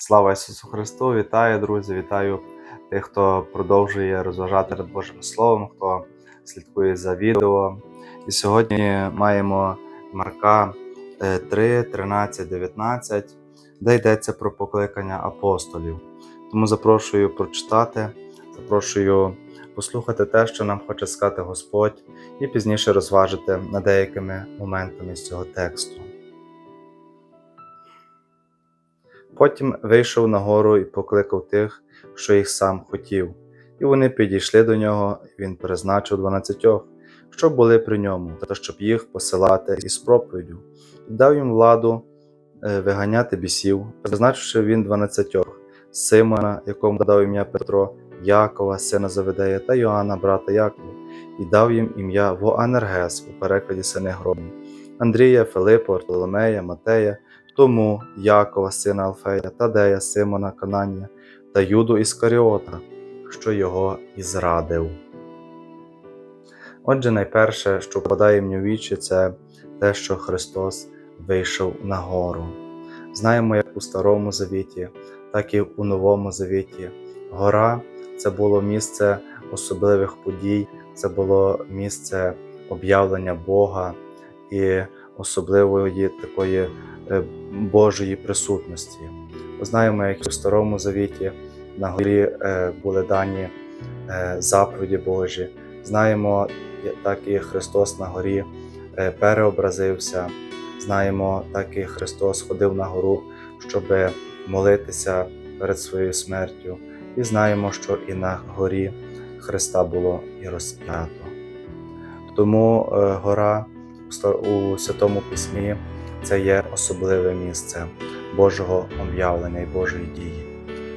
Слава Ісусу Христу! Вітаю, друзі! Вітаю тих, хто продовжує розважати над Божим Словом, хто слідкує за відео. І сьогодні маємо Марка е, 3, 13, 19, де йдеться про покликання апостолів. Тому запрошую прочитати, запрошую послухати те, що нам хоче сказати Господь, і пізніше розважити над деякими моментами з цього тексту. Потім вийшов на гору і покликав тих, що їх сам хотів, і вони підійшли до нього, і він призначив дванадцятьох, що були при ньому, та щоб їх посилати із проповіддю, і дав їм владу е, виганяти бісів, призначивши він дванадцятьох Симона, якому дав ім'я Петро, Якова, сина Заведея, та Йоанна, брата Якова, і дав їм ім'я Воанергес у перекладі сини гробні, Андрія, Филипа, Вартоломея, Матея. Тому Якова, сина Алфея, Тадея, Симона Кананія та Юду Іскаріота, що його і зрадив. Отже, найперше, що впадає мені в вічі, це те, що Христос вийшов на гору. Знаємо, як у Старому Завіті, так і у Новому Завіті. Гора це було місце особливих подій, це було місце об'явлення Бога і особливої такої е, Божої присутності. Знаємо, як у Старому Завіті на горі е, були дані е, заповіді Божі. Знаємо, так і Христос на горі е, переобразився. Знаємо, так і Христос ходив на гору, щоб молитися перед своєю смертю. І знаємо, що і на горі Христа було і розп'ято. Тому гора у Святому Письмі це є особливе місце Божого об'явлення і Божої дії.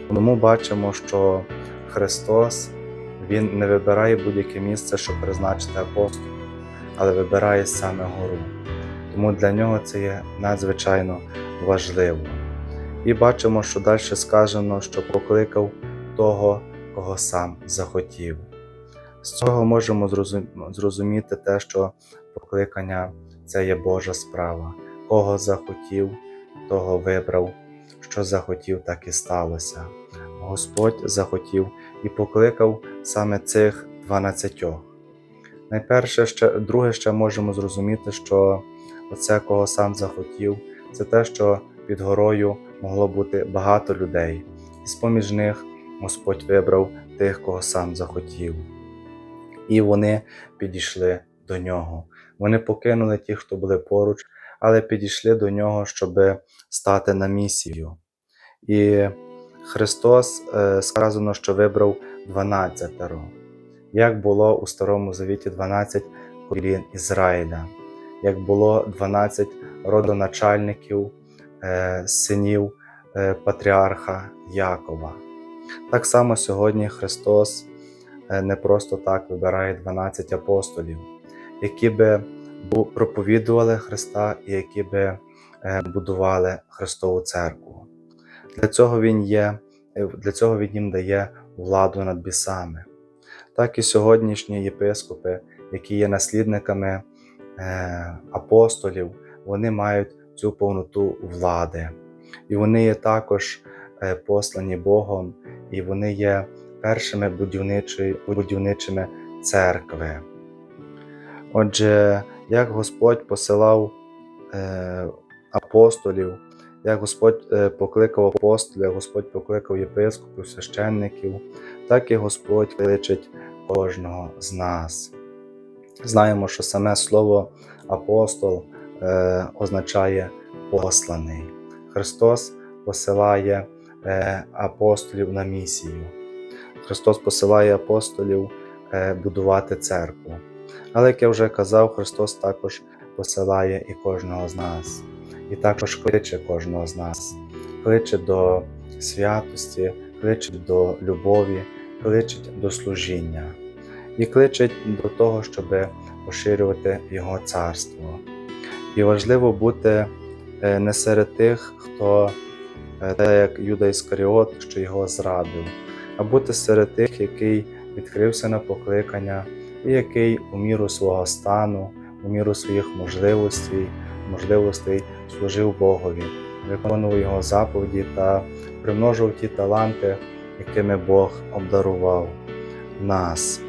Тому бачимо, що Христос Він не вибирає будь-яке місце, щоб призначити апостолів, але вибирає саме гору. Тому для нього це є надзвичайно важливо. І бачимо, що далі сказано, що покликав того, кого сам захотів. З цього можемо зрозуміти те, що покликання це є Божа справа. Кого захотів, того вибрав, що захотів, так і сталося. Господь захотів і покликав саме цих дванадцятьох. Найперше, ще, друге, ще можемо зрозуміти, що оце, кого сам захотів, це те, що під горою могло бути багато людей, і з-поміж них Господь вибрав тих, кого сам захотів. І вони підійшли до нього. Вони покинули ті, хто були поруч, але підійшли до нього, щоб стати на місію. І Христос сказано, що вибрав 12. Як було у Старому Завіті 12 колін Ізраїля, як було 12 родоначальників, синів патріарха Якова. Так само сьогодні Христос не просто так вибирає 12 апостолів, які би проповідували Христа і які би будували Христову церкву. Для цього Він є, для цього Він їм дає владу над бісами. Так і сьогоднішні єпископи, які є наслідниками апостолів, вони мають цю повноту влади. І вони є також послані Богом, і вони є першими будівничими церкви. Отже, як Господь посилав е, апостолів, як Господь е, покликав апостолів, як Господь покликав єпископів, священників, так і Господь кличить кожного з нас. Знаємо, що саме слово апостол е, означає посланий. Христос посилає е, апостолів на місію. Христос посилає апостолів е, будувати церкву. Але, як я вже казав, Христос також посилає і кожного з нас, і також кличе кожного з нас, кличе до святості, кличе до любові, кличе до служіння і кличе до того, щоб поширювати Його царство. І важливо бути не серед тих, хто, так як Юда Іскаріот, що його зрадив, а бути серед тих, який відкрився на покликання і який у міру свого стану, у міру своїх можливостей, можливостей служив Богові, виконував його заповіді та примножував ті таланти, якими Бог обдарував нас.